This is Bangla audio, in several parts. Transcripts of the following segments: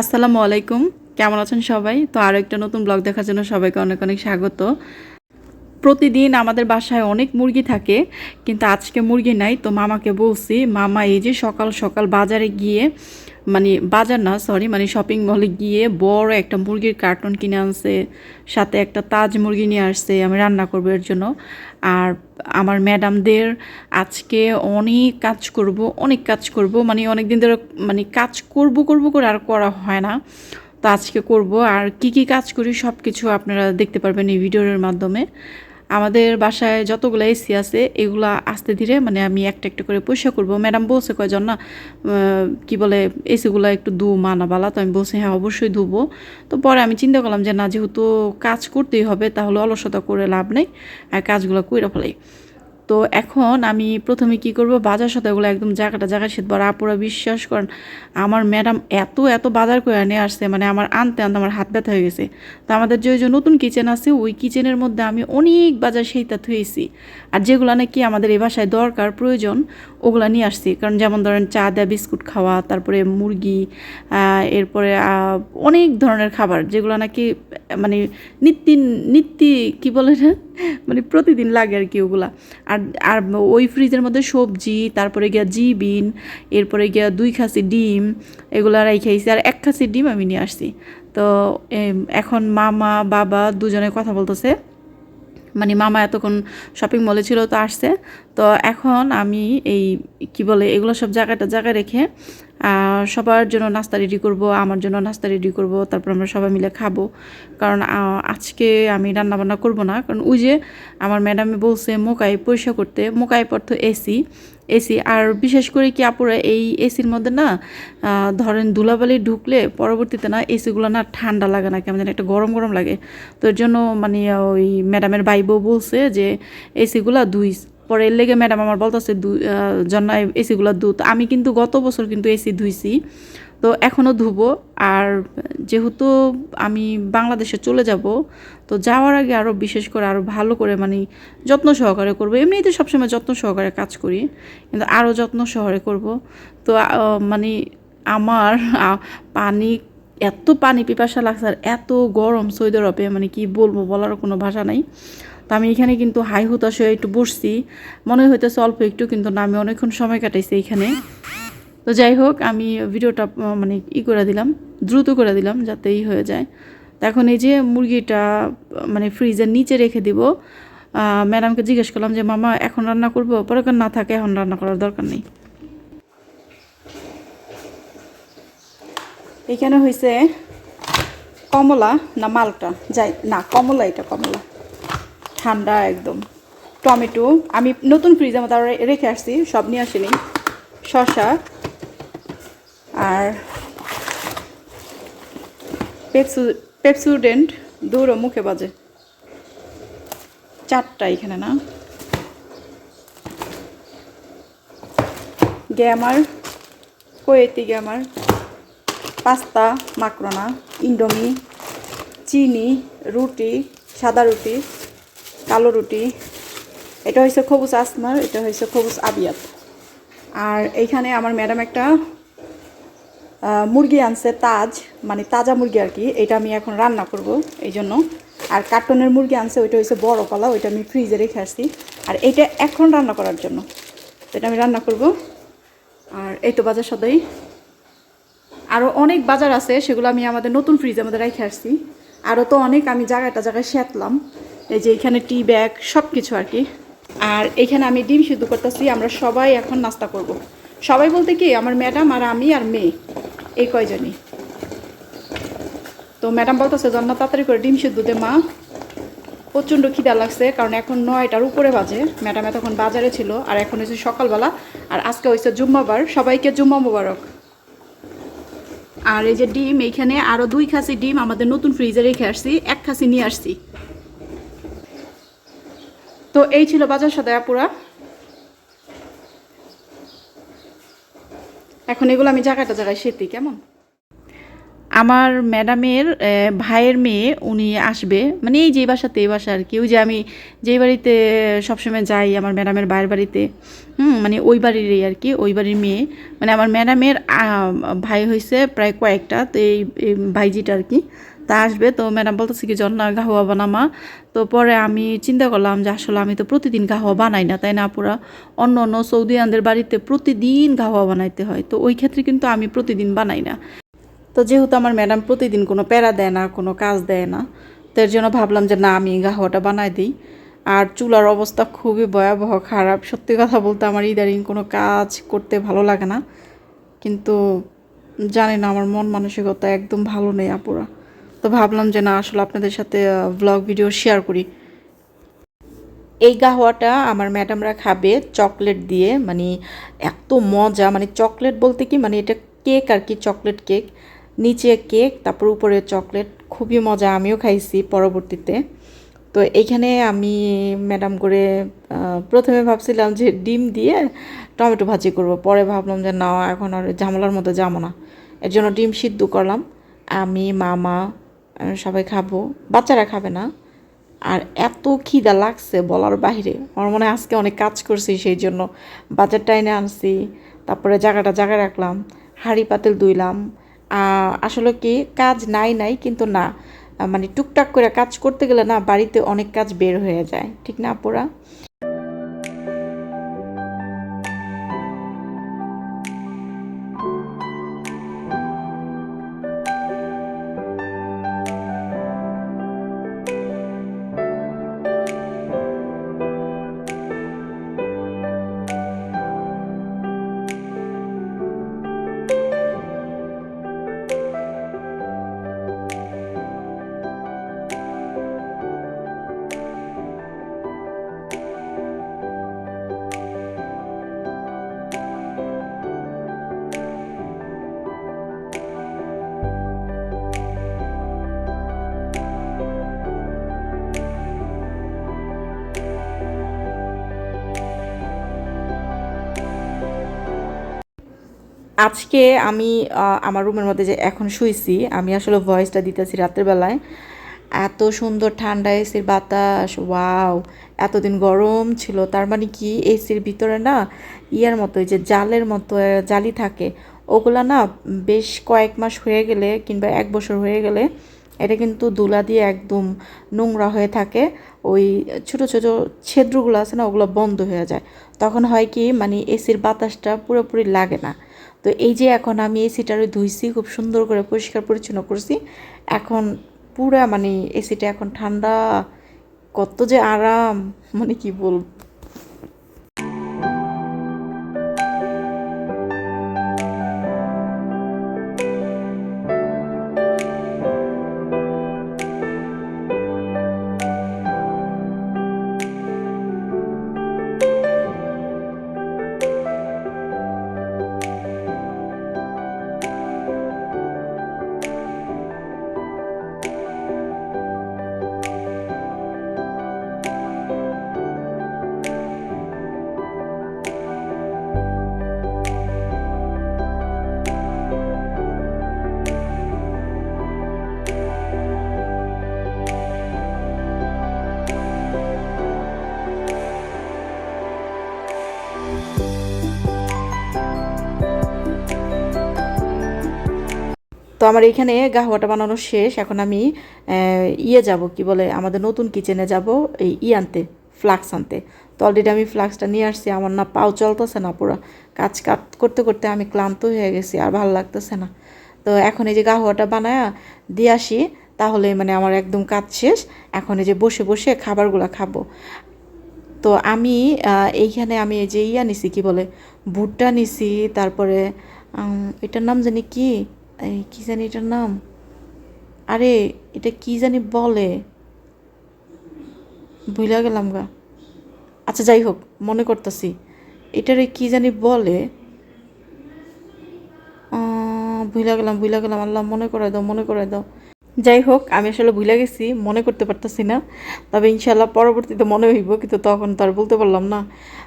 আসসালামু আলাইকুম। কেমন আছেন সবাই? তো আরও একটা নতুন ব্লগ দেখার জন্য সবাইকে অনেক অনেক স্বাগত। প্রতিদিন আমাদের বাসায় অনেক মুরগি থাকে, কিন্তু আজকে মুরগি নাই, তো মামাকে বলছি, মামা, এই যে সকাল সকাল বাজারে গিয়ে মানে বাজার না সরি মানে শপিং মলে গিয়ে বড় একটা মুরগির কার্টন কিনে আনছে, সাথে একটা তাজ মুরগি নিয়ে আসছে, আমি রান্না করব এর জন্য। আর আমার ম্যাডামদের আজকে অনেক কাজ করব, অনেক কাজ করব মানে অনেক দিন ধরে মানে কাজ করব করব, করে আর করা হয় না। তো আজকে করব, আর কি কি কাজ করি সব কিছু আপনারা দেখতে পারবেন এই ভিডিওর মাধ্যমে। আমাদের বাসায় যতগুলো এসি আছে, এগুলা আস্তে ধীরে মানে আমি একটা একটা করে পয়সা করব। ম্যাডাম বলছে কয়জন না কি বলে এসিগুলো একটু ধু মানা বালা, তো আমি বলছি হ্যাঁ অবশ্যই ধুবো। তো পরে আমি চিন্তা করলাম যে, না, যেহেতু কাজ করতেই হবে, তাহলে অলসতা করে লাভ নেই, আর কাজগুলো কইরা ফেলাই। তো এখন আমি প্রথমে কি করব? বাজার সাথে ওগুলো একদম জায়গাটা জায়গা শীত বড় আপুরা বিশ্বাস করেন, আমার ম্যাডাম এত এত বাজার করে নিয়ে আসছে মানে আমার আনতে আনতে আমার হাত ব্যথা হয়ে গেছে। তো আমাদের যে যে নতুন কিচেন আছে, ওই কিচেনের মধ্যে আমি অনেক বাজার সেইটা থুয়েছি। আর যেগুলো নাকি আমাদের এই বাসায় দরকার, প্রয়োজন, ওগুলা নিয়ে আসছি। কারণ যেমন ধরেন চা দেয়া, বিস্কুট খাওয়া, তারপরে মুরগি এরপরে অনেক ধরনের খাবার যেগুলো নাকি মানে নিত্য নিত্য কী বলে মানে প্রতিদিন লাগে আর কি ওগুলা। আর আর ওই ফ্রিজের মধ্যে সবজি, তারপরে গিয়া জিবিন, এরপরে গিয়া দুই খাসি ডিম, এগুলো রাইখাইছি আর এক খাসি ডিম আমি নিয়ে আসছি। তো এখন মামা, বাবা দুজনে কথা বলতেছে। মানে মামা এতক্ষণ শপিং মলে ছিল তো আসছে। তো এখন আমি এই, কি বলে, এগুলো সব জায়গাটা জায়গায় রেখে সবার জন্য নাস্তা রেডি করব, আমার জন্য নাস্তা রেডি করব, তারপর আমরা সবাই মিলে খাব। কারণ আজকে আমি রান্না বান্না করব না, কারণ ওই যে আমার ম্যাডামে বলছে মোকাই পরিষ্কার করতে, মোকাই পড়তো এসি এসি আর বিশেষ করে কি আপুরা এই এসির মধ্যে না ধরেন ধুলাবালি ঢুকলে পরবর্তীতে না এসিগুলো না ঠান্ডা লাগে না, কেমন যেন একটা গরম গরম লাগে। তো এর জন্য মানে ওই ম্যাডামের বাইবও বলছে যে এসিগুলো দুই পরে লেগে ম্যাডাম আমার বলতেছে জন্য এসিগুলো ধু তো আমি কিন্তু গত বছর কিন্তু এসি ধুইছি। তো এখনও ধুবো। আর যেহেতু আমি বাংলাদেশে চলে যাব, তো যাওয়ার আগে আরও বিশেষ করে আরও ভালো করে মানে যত্ন সহকারে করব। এমনিতে সবসময় যত্ন সহকারে কাজ করি, কিন্তু আরও যত্ন সহকারে করব। তো মানে আমার পানি, এত পানি পিপাসা লাগছে আর এত গরম সৌদি আরবে মানে কি বলব বলার কোনো ভাষা নাই। তো আমি এখানে কিন্তু হাই হুতাশ হয়ে একটু বসছি। মনে হইতেছে অল্প একটু, কিন্তু না, আমি অনেকক্ষণ সময় কাটাইছি এখানে। তো যাই হোক, আমি ভিডিওটা মানে ই করে দিলাম, দ্রুত করে দিলাম যাতে ই হয়ে যায়। তো এখন এই যে মুরগিটা মানে ফ্রিজের নিচে রেখে দিব ম্যাডামকে জিজ্ঞেস করলাম যে, মামা, এখন রান্না করব? পরে না, থাকে, এখন রান্না করার দরকার নেই। এখানে হয়েছে কমলা না মালটা? যাই, না, কমলা এটা, কমলা। ঠান্ডা একদম। টমেটো, আমি নতুন ফ্রিজের মধ্যে আরও রেখে আসছি, সব নিয়ে আসিনি। শশা আর পেপসু পেপসুডেন্ট দৌড়ো মুখে বাজে। চারটা এখানে না। গ্যামার, কোয়েতি গ্যামার, পাস্তা, মাকরোনা, ইন্ডোমি, চিনি, রুটি, সাদা রুটি। কালো রুটি। এটা হয়েছে খবুজ আসমার, এটা হয়েছে খবুজ আবিয়াত আর এইখানে আমার ম্যাডাম একটা মুরগি আনছে তাজ মানে তাজা মুরগি আর কি। এটা আমি এখন রান্না করব এই জন্য আর কার্টনের মুরগি আনছে, ওইটা হয়েছে বড় পালা, ওইটা আমি ফ্রিজে রেখে আসছি। আর এইটা এখন রান্না করার জন্য। এটা আমি রান্না করব। আর এই তো বাজার সদাই। আরও অনেক বাজার আছে, সেগুলো আমি আমাদের নতুন ফ্রিজের আমাদের রেখে আসছি। আরও তো অনেক, আমি জায়গাটা জায়গায় সেতলাম। এই যে এখানে টি ব্যাগ সব কিছু আর কি। আর এখানে আমি ডিম সিদ্ধ করতেছি, আমরা সবাই এখন নাস্তা করব। সবাই বলতে কি, আমার ম্যাডাম আর আমি আর মেয়ে, এই কয়জনই? তো ম্যাডাম বলতেছে জন্না তাড়াতাড়ি করে ডিম সিদ্ধ দে, মা। প্রচণ্ড খিদা লাগছে, কারণ এখন নয়টার উপরে বাজে। ম্যাডাম এতক্ষণ বাজারে ছিল, আর এখন হয়েছে সকালবেলা। আর আজকে হয়েছে জুম্মাবার, সবাইকে জুম্মা মোবারক। আর এই যে ডিম এইখানে আরও দুই খাসি ডিম আমাদের নতুন ফ্রিজে রেখে আসছি, এক খাসি নিয়ে আসছি। তো এই ছিল বাজার সদায় পুরা এখন এগুলো আমি জায়গাটা জায়গায় সেতি কেমন? আমার ম্যাডামের ভাইয়ের মেয়ে, উনি আসবে। মানে এই যে বাসাতে, এই বাসা আর কি। ওই যে আমি যেই বাড়িতে সবসময় যাই আমার ম্যাডামের ভাইয়ের বাড়িতে, হুম মানে ওই বাড়িরই আর কি, ওই বাড়ির মেয়ে। মানে আমার ম্যাডামের ভাই হয়েছে প্রায় কয়েকটা, তো এই ভাইজিটা আর কি। তা আসবে। তো ম্যাডাম বলতেছে কি জন্না গাহওয়া বানামা তো পরে আমি চিন্তা করলাম যে আসলে আমি তো প্রতিদিন গাহওয়া বানাই না, তাই না পুরা অন্য অন্য সৌদি সৌদিয়ানদের বাড়িতে প্রতিদিন গাহওয়া বানাইতে হয়। তো ওই ক্ষেত্রে কিন্তু আমি প্রতিদিন বানাই না। তো যেহেতু আমার ম্যাডাম প্রতিদিন কোনো প্যারা দেয় না, কোনো কাজ দেয় না, তো এর জন্য ভাবলাম যে না, আমি গাহওয়াটা বানাই দিই। আর চুলার অবস্থা খুবই ভয়াবহ, খারাপ। সত্যি কথা বলতে আমার ইদারিং কোনো কাজ করতে ভালো লাগে না। কিন্তু জানি না, আমার মন মানসিকতা একদম ভালো নেই, আপুরা। তো ভাবলাম যে না, আসলে আপনাদের সাথে ব্লগ ভিডিও শেয়ার করি। এই গাহওয়াটা আমার ম্যাডামরা খাবে চকলেট দিয়ে মানে এত মজা মানে চকলেট বলতে কি মানে এটা কেক আর কি চকলেট কেক নিচে কেক তারপর উপরে চকলেট খুবই মজা, আমিও খাইছি পরবর্তীতে। তো এইখানে আমি ম্যাডাম করে প্রথমে ভাবছিলাম যে ডিম দিয়ে টমেটো ভাজি করব, পরে ভাবলাম যে না, এখন আর ঝামেলার মধ্যে যাব না। এর জন্য ডিম সিদ্ধ করলাম। আমি, মামা সবাই খাব। বাচ্চারা খাবে না। আর এত খিদা লাগছে বলার বাইরে আমার মনে হয় আজকে অনেক কাজ করছি, সেই জন্য বাজার টাইনে আনছি, তারপরে জায়গাটা জায়গায় রাখলাম, হাঁড়ি পাতিল ধুইলাম। আসলে কি, কাজ নাই নাই, কিন্তু না মানে টুকটাক করে কাজ করতে গেলে না বাড়িতে অনেক কাজ বের হয়ে যায়। ঠিক না, আপুরা? আজকে আমি আমার রুমের মধ্যে যে এখন শুইছি, আমি আসলে ভয়েসটা দিতেছি রাতের বেলায়। এত সুন্দর ঠান্ডা এসির বাতাস, ওয়াও, এতদিন গরম ছিল, তার মানে কি এসির ভিতরে না ইয়ার মতো যে জালের মতো জালি থাকে। ওগুলা না বেশ কয়েক মাস হয়ে গেলে কিংবা এক বছর হয়ে গেলে এটা কিন্তু দুলা দিয়ে একদম নোংরা হয়ে থাকে। ওই ছোট ছোট ছিদ্রগুলো আছে না, ওগুলো বন্ধ হয়ে যায়। তখন হয় কি মানে এসির বাতাসটা পুরোপুরি লাগে না। তো এই যে এখন আমি এই সিটারে ধুইছি, খুব সুন্দর করে পরিষ্কার পরিচ্ছন্ন করছি। এখন পুরা মানে এসিটা এখন ঠান্ডা, কত যে আরাম মানে কি বলব? আমার এখানে গাহওয়াটা বানানো শেষ, এখন আমি ইয়ে যাব, কি বলে, আমাদের নতুন কিচেনে যাব, এই ই আনতে ফ্লাক্স আনতে। তো অলরেডি আমি ফ্লাক্সটা নিয়ে আসছি, আমার না পাও চলতেছে না পুরো। কাজ কাট করতে করতে আমি ক্লান্ত হয়ে গেছি, আর ভালো লাগতেছে না। তো এখন এই যে গাহওয়াটা বানায় দিয়ে আসি, তাহলে মানে আমার একদম কাজ শেষ, এখন এই যে বসে বসে খাবারগুলো খাব। তো আমি এইখানে আমি এই যে ইয়া নিছি, কি বলে, ভুট্টা নিছি, তারপরে এটার নাম জানি কি? কি জানি এটার নাম? আরে, এটা কি জানি বলে? ভুলা গেলাম গা। আচ্ছা যাই হোক, মনে করতেছি। এটারে কি জানি বলে? ভুলা গেলাম ভুলা গেলাম, আল্লাহ মনে করাই দাও, মনে করাই দাও। যাই হোক, আমি আসলে ভুলে গেছি, মনে করতে পারতেছি না। তবে ইনশাল্লাহ পরবর্তীতে মনে হইব, কিন্তু তখন তো আর বলতে পারলাম না।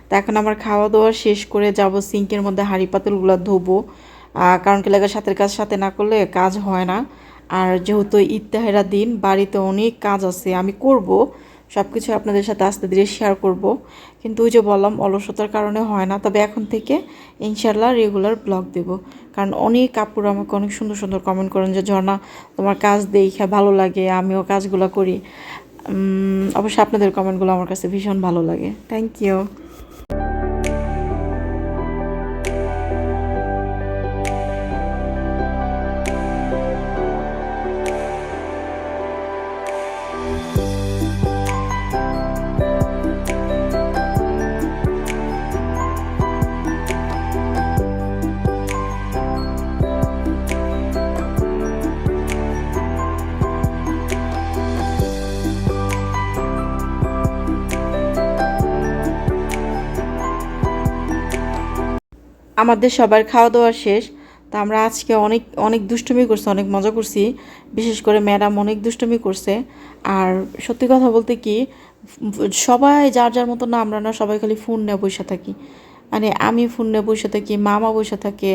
তো এখন আমার খাওয়া দাওয়া শেষ করে যাব সিঙ্কের মধ্যে হাঁড়ি পাতিলগুলো ধোবো। কারণ কি লাগে সাথের কাজ সাথে না করলে কাজ হয় না। আর যেহেতু ইত্তাহেরা দিন, বাড়িতে অনেক কাজ আছে, আমি করব সব কিছু আপনাদের সাথে আস্তে ধীরে শেয়ার করব। কিন্তু ওই যে বললাম, অলসতার কারণে হয় না। তবে এখন থেকে ইনশাল্লাহ রেগুলার ব্লগ দেব। কারণ অনেক কাপড় আমাকে অনেক সুন্দর সুন্দর কমেন্ট করেন যে, ঝর্ণা, তোমার কাজ দেখে ভালো লাগে, আমিও কাজগুলো করি। অবশ্যই আপনাদের কমেন্টগুলো আমার কাছে ভীষণ ভালো লাগে। থ্যাংক ইউ আমাদের সবার খাওয়া দাওয়া শেষ। তা আমরা আজকে অনেক অনেক দুষ্টুমি করছি, অনেক মজা করছি। বিশেষ করে ম্যাডাম অনেক দুষ্টুমি করছে। আর সত্যি কথা বলতে কি, সবাই যার যার মতো না, আমরা না সবাই খালি ফোন নিয়ে বসে থাকি। মানে আমি ফোন নিয়ে বসে থাকি, মামা বসে থাকে,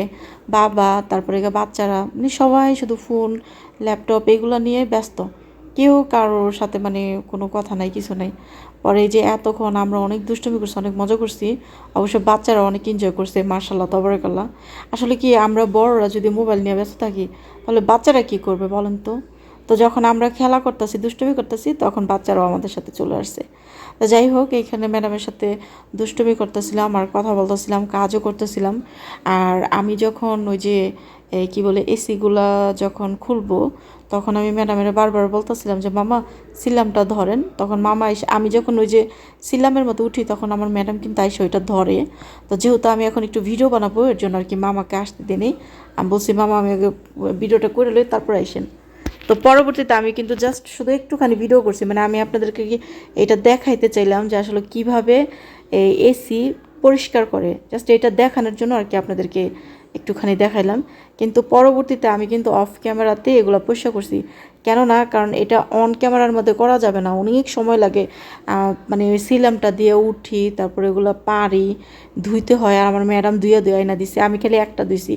বাবা, তারপরে বাচ্চারা মানে সবাই শুধু ফোন, ল্যাপটপ, এগুলো নিয়ে ব্যস্ত। কেউ কারোর সাথে মানে কোনো কথা নাই, কিছু নাই। পরে এই যে এতক্ষণ আমরা অনেক দুষ্টমি করছি, অনেক মজা করছি, অবশ্য বাচ্চারা অনেক এনজয় করছে মার্শাল্লাহ তবরকাল্লাহ। আসলে কি, আমরা বড়রা যদি মোবাইল নিয়ে ব্যস্ত থাকি, তাহলে বাচ্চারা কি করবে বলেন তো? তো যখন আমরা খেলা করতেছি, দুষ্টমি করতেছি, তখন বাচ্চারাও আমাদের সাথে চলে আসছে। তো যাই হোক এইখানে ম্যাডামের সাথে দুষ্টুমি করতেছিলাম, আর কথা বলতেছিলাম, কাজও করতেছিলাম। আর আমি যখন ওই যে কি বলে, এসিগুলা যখন খুলবো, তখন আমি ম্যাডামের বারবার বলতেছিলাম যে, মামা, সিলামটা ধরেন। তখন মামা এসে, আমি যখন ওই যে সিলামের মতো উঠি, তখন আমার ম্যাডাম কিন্তু এসে ওইটা ধরে। তো যেহেতু আমি এখন একটু ভিডিও বানাবো, এর জন্য আর কি মামাকে আসতে দিই আমি বলছি, মামা, আমি ভিডিওটা করে লই, তারপর আইসেন। তো পরবর্তীতে আমি কিন্তু জাস্ট শুধু একটুখানি ভিডিও করছি মানে আমি আপনাদেরকে এটা দেখাইতে চাইলাম যে আসলে কীভাবে এই এসি পরিষ্কার করে। জাস্ট এটা দেখানোর জন্য আর কি আপনাদেরকে একটুখানি দেখাইলাম। কিন্তু পরবর্তীতে আমি কিন্তু অফ ক্যামেরাতে এগুলো পরিষ্কার করছি। কেননা, কারণ এটা অন ক্যামেরার মধ্যে করা যাবে না। অনেক সময় লাগে মানে সিলামটা দিয়ে উঠি, তারপরে ওগুলো পারি, ধুইতে হয়, আর আমার ম্যাডাম ধুয়ে ধুয়ে আয়না দিছে। আমি খালি একটা দিছি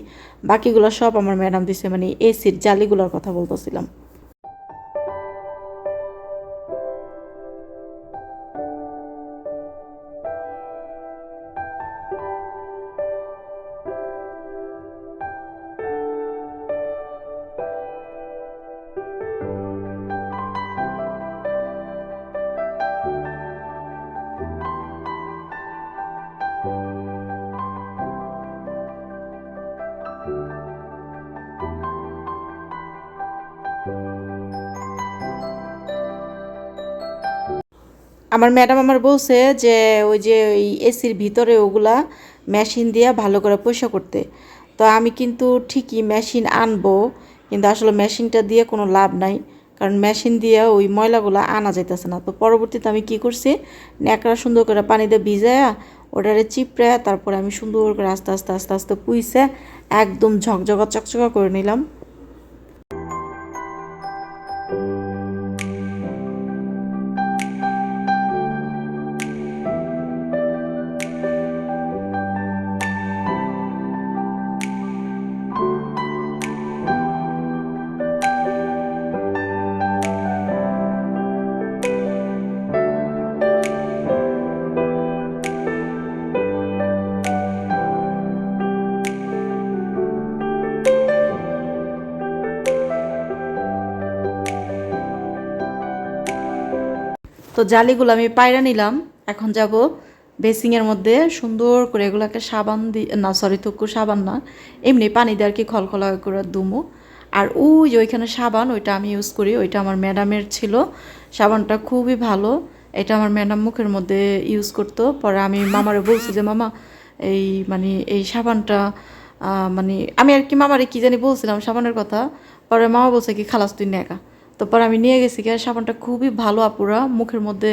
বাকিগুলো সব আমার ম্যাডাম দিছে মানে এসির জালিগুলোর কথা বলতেছিলাম। আমার ম্যাডাম আমার বলছে যে ওই যে ওই এসির ভিতরে ওগুলা মেশিন দিয়ে ভালো করে পয়সা করতে। তো আমি কিন্তু ঠিকই মেশিন আনব, কিন্তু আসলে মেশিনটা দিয়ে কোনো লাভ নাই, কারণ মেশিন দিয়ে ওই ময়লাগুলো আনা যাইতেছে না। তো পরবর্তীতে আমি কি করছি, ন্যাকড়া সুন্দর করে পানি দিয়ে ভিজায়া ওটারে চিপড়ে তারপরে আমি সুন্দর করে আস্তে আস্তে আস্তে আস্তে পুইছে, একদম ঝকঝকা, চকচকা করে নিলাম। তো জালিগুলো আমি পায়রা নিলাম। এখন যাব বেসিংয়ের মধ্যে সুন্দর করে এগুলোকে সাবান দিয়ে না সরি থুকু সাবান না, এমনি পানি দিয়ে আর কি খলখলা করে দুমু। আর ওই যে ওইখানে সাবান, ওইটা আমি ইউজ করি, ওইটা আমার ম্যাডামের ছিল। সাবানটা খুবই ভালো, এটা আমার ম্যাডাম মুখের মধ্যে ইউজ করতো। পরে আমি মামারে বলছি যে, মামা, এই মানে এই সাবানটা মানে আমি আর কি মামারে কি জানি বলছিলাম সাবানের কথা। পরে মামা বলছে কি, খালাস, তুই নেকা তো পরে আমি নিয়ে গেছি কি সাবানটা খুবই ভালো আপুরা, মুখের মধ্যে,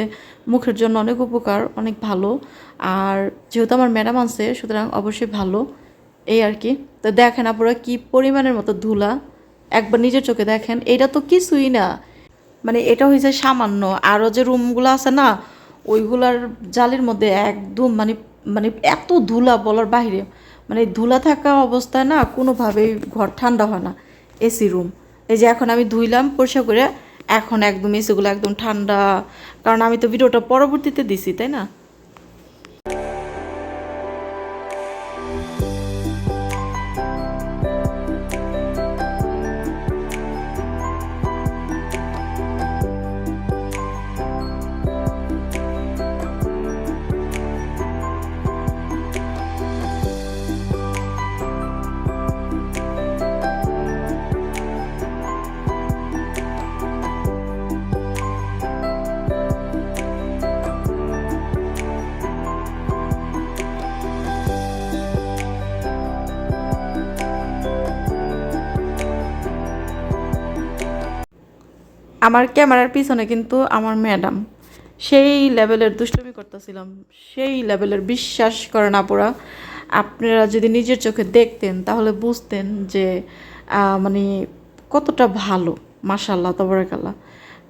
মুখের জন্য অনেক উপকার, অনেক ভালো। আর যেহেতু আমার ম্যাডাম আছে, সুতরাং অবশ্যই ভালো। এই আর কি। তো দেখেন আপুরা কি পরিমাণের মতো ধুলা। একবার নিজের চোখে দেখেন, এটা তো কিছুই না। মানে এটা হয়েছে সামান্য। আরও যে রুমগুলো আছে না, ওইগুলার জালের মধ্যে একদম মানে মানে এত ধুলা বলার বাইরে মানে ধুলা থাকা অবস্থায় না কোনোভাবেই ঘর ঠান্ডা হয় না। AC room. এই যে এখন আমি ধুইলাম, পরিষ্কার করে এখন একদম এসেগুলো একদম ঠান্ডা। কারণ আমি তো ভিডিওটা পরবর্তীতে দিছি, তাই না? আমার ক্যামেরার পিছনে কিন্তু আমার ম্যাডাম। সেই লেভেলের দুষ্টমি করতেছিলাম। সেই লেভেলের বিশ্বাস করেন আপুরা, আপনারা যদি নিজের চোখে দেখতেন তাহলে বুঝতেন যে মানে কতটা ভালো মাসাল্লাহ তবরাকাল্লাহ।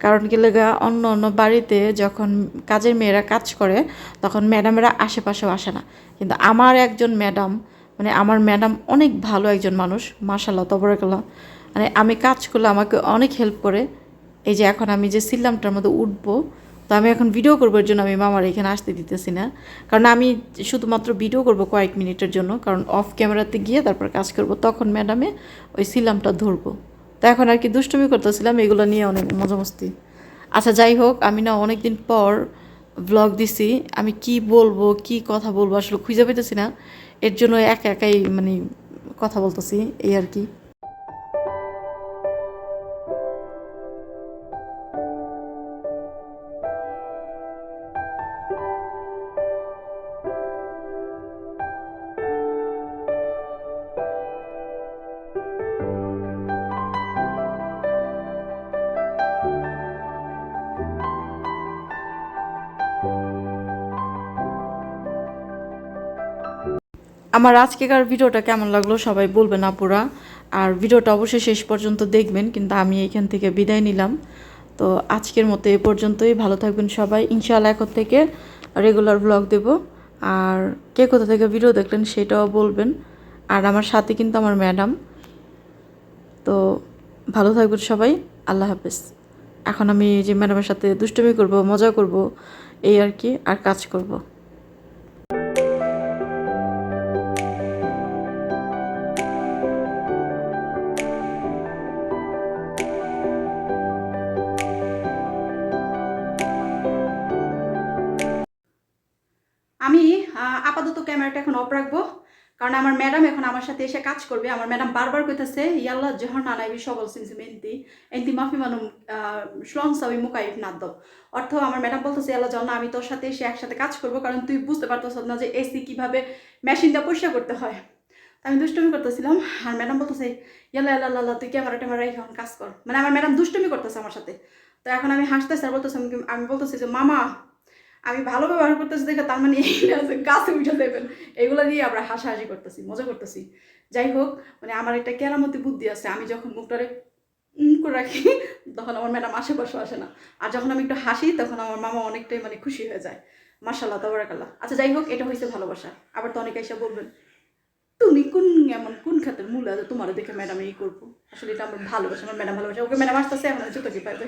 কারণ কি লেগা, অন্য অন্য বাড়িতে যখন কাজের মেয়েরা কাজ করে, তখন ম্যাডামেরা আশেপাশেও আসে না। কিন্তু আমার একজন ম্যাডাম মানে আমার ম্যাডাম অনেক ভালো একজন মানুষ মাসাল্লাহ তবরাকাল্লাহ। মানে আমি কাজ করলে আমাকে অনেক হেল্প করে। এই যে এখন আমি যে সিল্লামটার মধ্যে উঠবো, তো আমি এখন ভিডিও করবার জন্য আমি মামার এখানে আসতে দিতেছি না। কারণ আমি শুধুমাত্র ভিডিও করব কয়েক মিনিটের জন্য, কারণ অফ ক্যামেরাতে গিয়ে তারপর কাজ করব, তখন ম্যাডামে ওই সিলামটা ধরবো। তো এখন আর কি দুষ্টুমি করতেছিলাম, এগুলো নিয়ে অনেক মজা মস্তি আচ্ছা যাই হোক, আমি না অনেক দিন পর ব্লগ দিছি, আমি কি বলব, কি কথা বলব আসলে খুঁজে পেতেছি না। এর জন্য একা একাই মানে কথা বলতেছি, এই আর কি। আমার আজকেকার ভিডিওটা কেমন লাগল সবাই বলবেন আপুরা। আর ভিডিওটা অবশ্যই শেষ পর্যন্ত দেখবেন, কিন্তু আমি এখান থেকে বিদায় নিলাম। তো আজকের মতো এ পর্যন্তই, ভালো থাকবেন সবাই। ইনশাআল্লাহ এখন থেকে রেগুলার ব্লগ দেব। আর কে কোথা থেকে ভিডিও দেখলেন সেটাও বলবেন। আর আমার সাথে কিন্তু আমার ম্যাডাম তো ভালো থাকবেন সবাই। আল্লাহ হাফেজ। এখন আমি যে ম্যাডামের সাথে দুষ্টুমি করব, মজা করব, এই আর কি, আর কাজ করব। ক্যামেরাটা এখন অফ রাখব। কারণ আমার ম্যাডাম এখন আমার সাথে এসে কাজ করবে। আমার ম্যাডাম বারবার কইতাছে, ইয়াল্লা, জহর নানাইবি সবল সিনসি মেন্তি এন্তি মাফি মানুম শ্লং সাবি, মুকাইফ নাদ্দ অর্থ আমার ম্যাডাম বলতেছে, ইয়াল্লা জন্য আমি তোর সাথে এসে একসাথে কাজ করব, কারণ তুই বুঝতে পারতেছ না যে এসি কীভাবে মেশিনটা পরিষ্কার করতে হয়। আমি দুষ্টমি করতেছিলাম। আর ম্যাডাম বলতেছে, ইয়াল্লা ইয়াল্লা ইয়াল্লা, তুই ক্যামেরা ট্যামেরা এখন কাজ কর। মানে আমার ম্যাডাম দুষ্টমি করতেছে আমার সাথে। তো এখন আমি হাসতেছি আর বলতেছি, আমি বলতেছি যে, মামা আমি ভালো ব্যবহার করতেছি দেখে তার মানে এই গাছে উঠে দেবেন এগুলো দিয়ে আমরা হাসাহাসি করতেছি, মজা করতেছি। যাই হোক মানে আমার একটা কেরামতি বুদ্ধি আছে, আমি যখন মুখটারে করে রাখি, তখন আমার ম্যাডাম আশেপাশে আসে না। আর যখন আমি একটু হাসি, তখন আমার মামা অনেকটাই মানে খুশি হয়ে যায়। মার্শাল্লাহ তবরাকাল্লাহ। আচ্ছা যাই হোক, এটা হয়েছে ভালোবাসা। আবার তো অনেকে এসে বলবেন, তুমি কোন, এমন কোন খাতের মূল আছে তোমার দেখে ম্যাডাম এই করব? আসলে এটা আমার ভালোবাসা, আমার ম্যাডাম ভালোবাসা। ওকে ম্যাডাম আসতেছে, এখন জুতো কি পাইবে?